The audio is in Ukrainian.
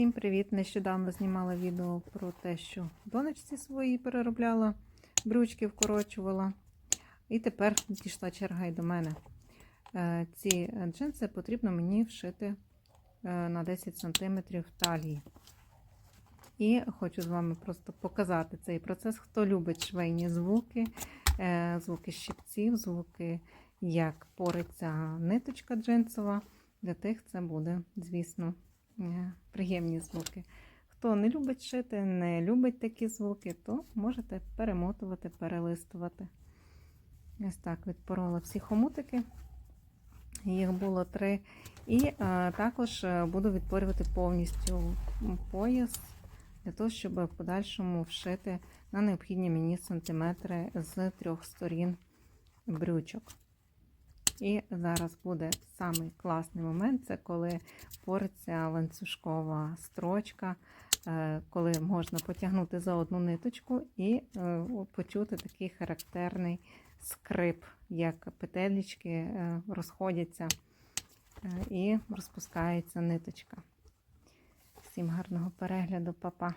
Всім привіт! Нещодавно знімала відео про те, що донечці своїй переробляла, брючки вкорочувала. І тепер дійшла черга й до мене. Е, Ці джинси потрібно мені вшити е, на 10 см талії. І хочу з вами просто показати цей процес. Хто любить швейні звуки, е, звуки щипців, звуки, як пориться ниточка джинсова. Для тих це буде, звісно, приємні звуки. Хто не любить шити, не любить такі звуки, то можете перемотувати, перелистувати. Ось так відпорола всі хомутики. Їх було три. І е, також е, буду відпорювати повністю пояс для того, щоб в подальшому вшити на необхідні мені сантиметри з трьох сторін брючок. І зараз буде самий класний момент це коли пориться ланцюжкова строчка, е, коли можна потягнути за одну ниточку і е, почути такий характерний скрип, як петелечки е, розходяться і розпускається ниточка. Всім гарного перегляду, папа.